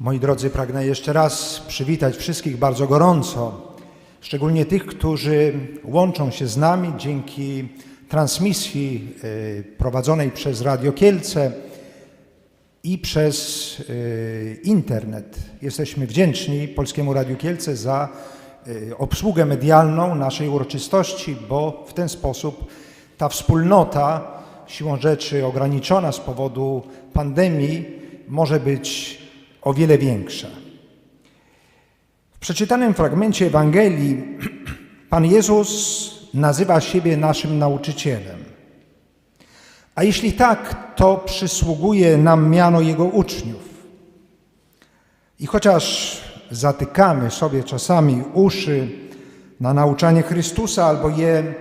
Moi drodzy, pragnę jeszcze raz przywitać wszystkich bardzo gorąco, szczególnie tych, którzy łączą się z nami dzięki transmisji y, prowadzonej przez Radio Kielce i przez y, internet. Jesteśmy wdzięczni Polskiemu Radiu Kielce za y, obsługę medialną naszej uroczystości, bo w ten sposób ta wspólnota, siłą rzeczy ograniczona z powodu pandemii, może być o wiele większa. W przeczytanym fragmencie Ewangelii Pan Jezus nazywa siebie naszym nauczycielem. A jeśli tak, to przysługuje nam miano Jego uczniów. I chociaż zatykamy sobie czasami uszy na nauczanie Chrystusa albo je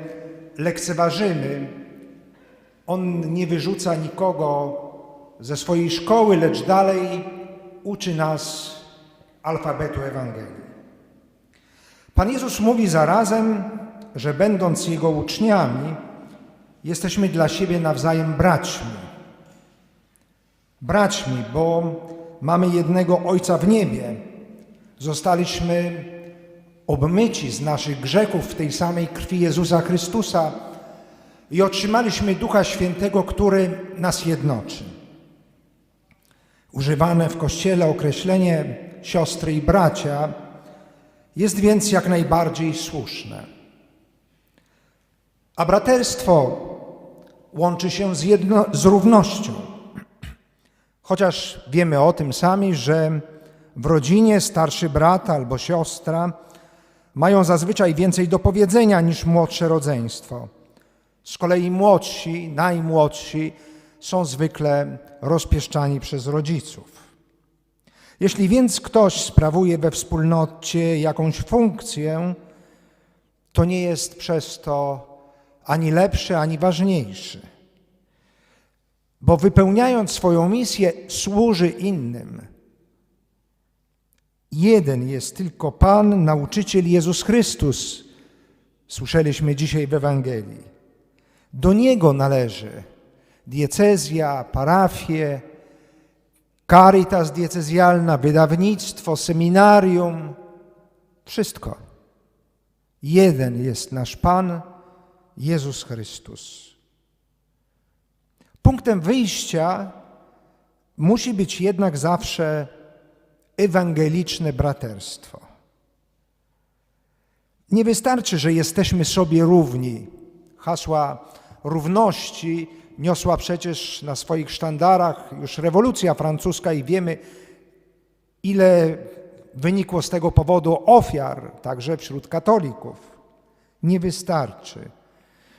lekceważymy, On nie wyrzuca nikogo ze swojej szkoły, lecz dalej uczy nas alfabetu Ewangelii. Pan Jezus mówi zarazem, że będąc Jego uczniami, jesteśmy dla siebie nawzajem braćmi. Braćmi, bo mamy jednego Ojca w niebie. Zostaliśmy obmyci z naszych grzechów w tej samej krwi Jezusa Chrystusa i otrzymaliśmy Ducha Świętego, który nas jednoczy. Używane w Kościele określenie siostry i bracia jest więc jak najbardziej słuszne. A braterstwo łączy się z, jedno, z równością. Chociaż wiemy o tym sami, że w rodzinie starszy brat albo siostra mają zazwyczaj więcej do powiedzenia niż młodsze rodzeństwo. Z kolei młodsi, najmłodsi są zwykle rozpieszczani przez rodziców. Jeśli więc ktoś sprawuje we wspólnocie jakąś funkcję, to nie jest przez to ani lepszy, ani ważniejszy. Bo wypełniając swoją misję, służy innym. Jeden jest tylko Pan, nauczyciel Jezus Chrystus. Słyszeliśmy dzisiaj w Ewangelii. Do Niego należy diecezja, parafie, caritas diecezjalna, wydawnictwo, seminarium, wszystko. Jeden jest nasz Pan, Jezus Chrystus. Punktem wyjścia musi być jednak zawsze ewangeliczne braterstwo. Nie wystarczy, że jesteśmy sobie równi. Hasła równości niosła przecież na swoich sztandarach już rewolucja francuska i wiemy, ile wynikło z tego powodu ofiar, także wśród katolików. Nie wystarczy,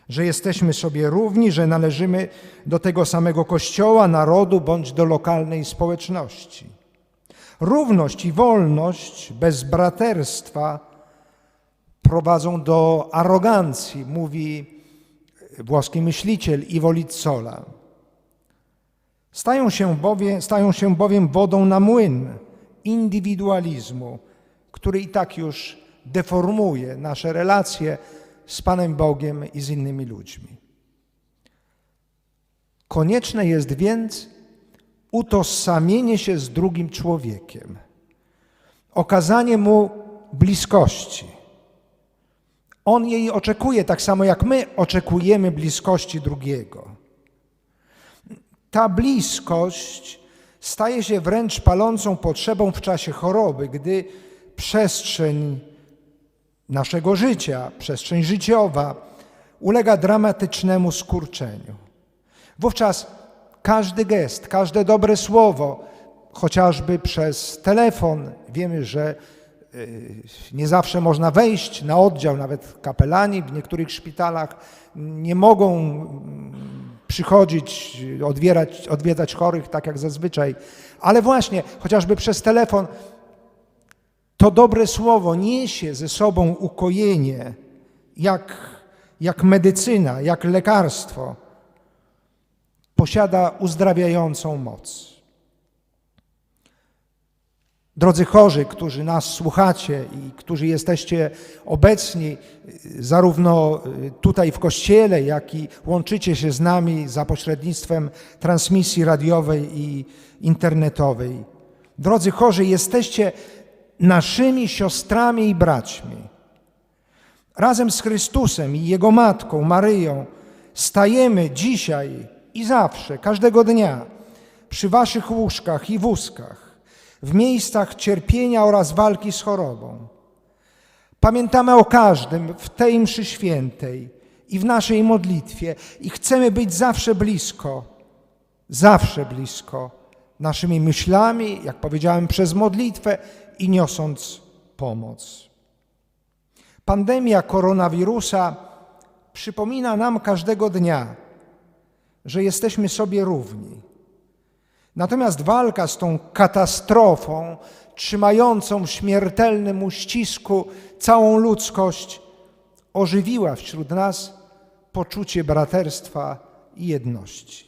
że jesteśmy sobie równi, że należymy do tego samego kościoła, narodu bądź do lokalnej społeczności. Równość i wolność bez braterstwa prowadzą do arogancji, mówi włoski myśliciel Ivo Lizzola. Stają się, bowiem, stają się bowiem wodą na młyn indywidualizmu, który i tak już deformuje nasze relacje z Panem Bogiem i z innymi ludźmi. Konieczne jest więc utożsamienie się z drugim człowiekiem, okazanie mu bliskości. On jej oczekuje tak samo jak my oczekujemy bliskości drugiego. Ta bliskość staje się wręcz palącą potrzebą w czasie choroby, gdy przestrzeń naszego życia, przestrzeń życiowa ulega dramatycznemu skurczeniu. Wówczas każdy gest, każde dobre słowo, chociażby przez telefon, wiemy, że nie zawsze można wejść na oddział, nawet kapelani w niektórych szpitalach nie mogą mm, przychodzić, odbierać, odwiedzać chorych tak jak zazwyczaj, ale właśnie chociażby przez telefon to dobre słowo niesie ze sobą ukojenie, jak, jak medycyna, jak lekarstwo. Posiada uzdrawiającą moc. Drodzy chorzy, którzy nas słuchacie i którzy jesteście obecni zarówno tutaj w kościele, jak i łączycie się z nami za pośrednictwem transmisji radiowej i internetowej. Drodzy chorzy, jesteście naszymi siostrami i braćmi. Razem z Chrystusem i Jego Matką, Maryją, stajemy dzisiaj i zawsze, każdego dnia przy Waszych łóżkach i wózkach, w miejscach cierpienia oraz walki z chorobą. Pamiętamy o każdym w tej mszy świętej i w naszej modlitwie i chcemy być zawsze blisko, zawsze blisko naszymi myślami, jak powiedziałem, przez modlitwę i niosąc pomoc. Pandemia koronawirusa przypomina nam każdego dnia, że jesteśmy sobie równi. Natomiast walka z tą katastrofą, trzymającą w śmiertelnym uścisku całą ludzkość, ożywiła wśród nas poczucie braterstwa i jedności.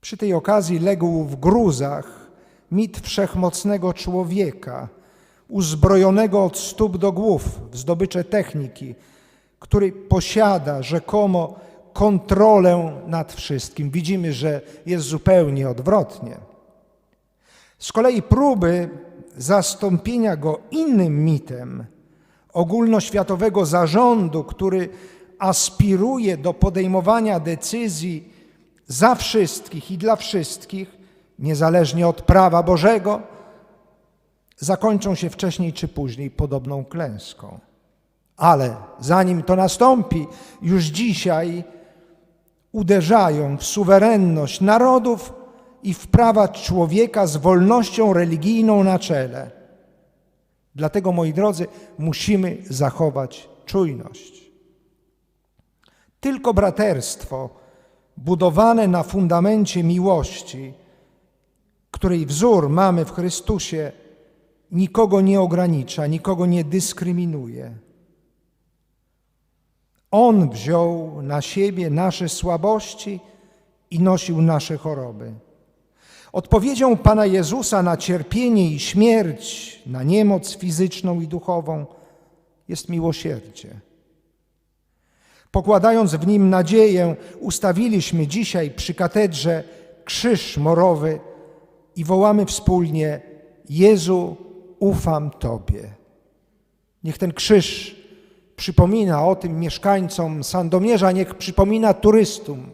Przy tej okazji legł w gruzach mit wszechmocnego człowieka, uzbrojonego od stóp do głów w zdobycze techniki, który posiada rzekomo kontrolę nad wszystkim. Widzimy, że jest zupełnie odwrotnie. Z kolei próby zastąpienia go innym mitem ogólnoświatowego zarządu, który aspiruje do podejmowania decyzji za wszystkich i dla wszystkich, niezależnie od prawa Bożego, zakończą się wcześniej czy później podobną klęską. Ale zanim to nastąpi, już dzisiaj uderzają w suwerenność narodów i w prawa człowieka z wolnością religijną na czele. Dlatego, moi drodzy, musimy zachować czujność. Tylko braterstwo budowane na fundamencie miłości, której wzór mamy w Chrystusie, nikogo nie ogranicza, nikogo nie dyskryminuje. On wziął na siebie nasze słabości i nosił nasze choroby. Odpowiedzią Pana Jezusa na cierpienie i śmierć, na niemoc fizyczną i duchową jest miłosierdzie. Pokładając w nim nadzieję, ustawiliśmy dzisiaj przy katedrze krzyż morowy i wołamy wspólnie: Jezu, ufam Tobie. Niech ten krzyż przypomina o tym mieszkańcom Sandomierza, niech przypomina turystom,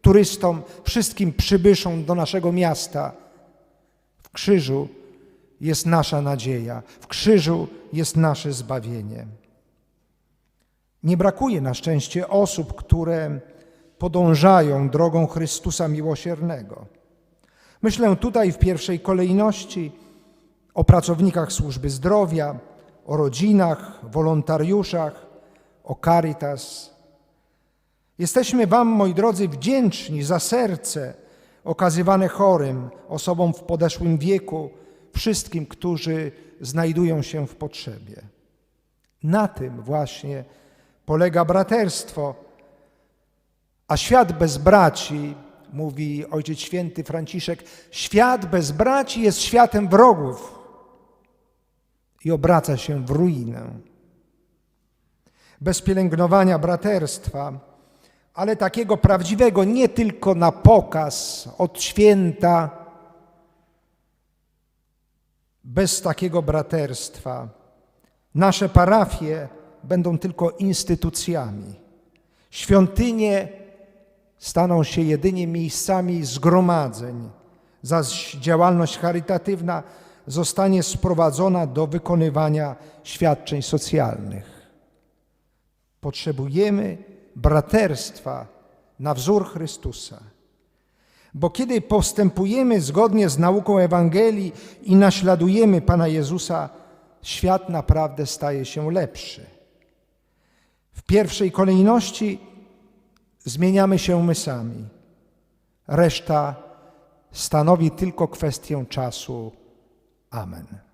turystom, wszystkim przybyszom do naszego miasta. W krzyżu jest nasza nadzieja, w krzyżu jest nasze zbawienie. Nie brakuje na szczęście osób, które podążają drogą Chrystusa Miłosiernego. Myślę tutaj w pierwszej kolejności o pracownikach służby zdrowia, o rodzinach, wolontariuszach, o Caritas. Jesteśmy Wam, moi drodzy, wdzięczni za serce okazywane chorym, osobom w podeszłym wieku, wszystkim, którzy znajdują się w potrzebie. Na tym właśnie polega braterstwo, a świat bez braci, mówi Ojciec Święty Franciszek, świat bez braci jest światem wrogów i obraca się w ruinę. Bez pielęgnowania braterstwa, ale takiego prawdziwego, nie tylko na pokaz od święta, bez takiego braterstwa nasze parafie będą tylko instytucjami. Świątynie staną się jedynie miejscami zgromadzeń, zaś działalność charytatywna zostanie sprowadzona do wykonywania świadczeń socjalnych. Potrzebujemy braterstwa na wzór Chrystusa. Bo kiedy postępujemy zgodnie z nauką Ewangelii i naśladujemy Pana Jezusa, świat naprawdę staje się lepszy. W pierwszej kolejności zmieniamy się my sami. Reszta stanowi tylko kwestię czasu. Amen.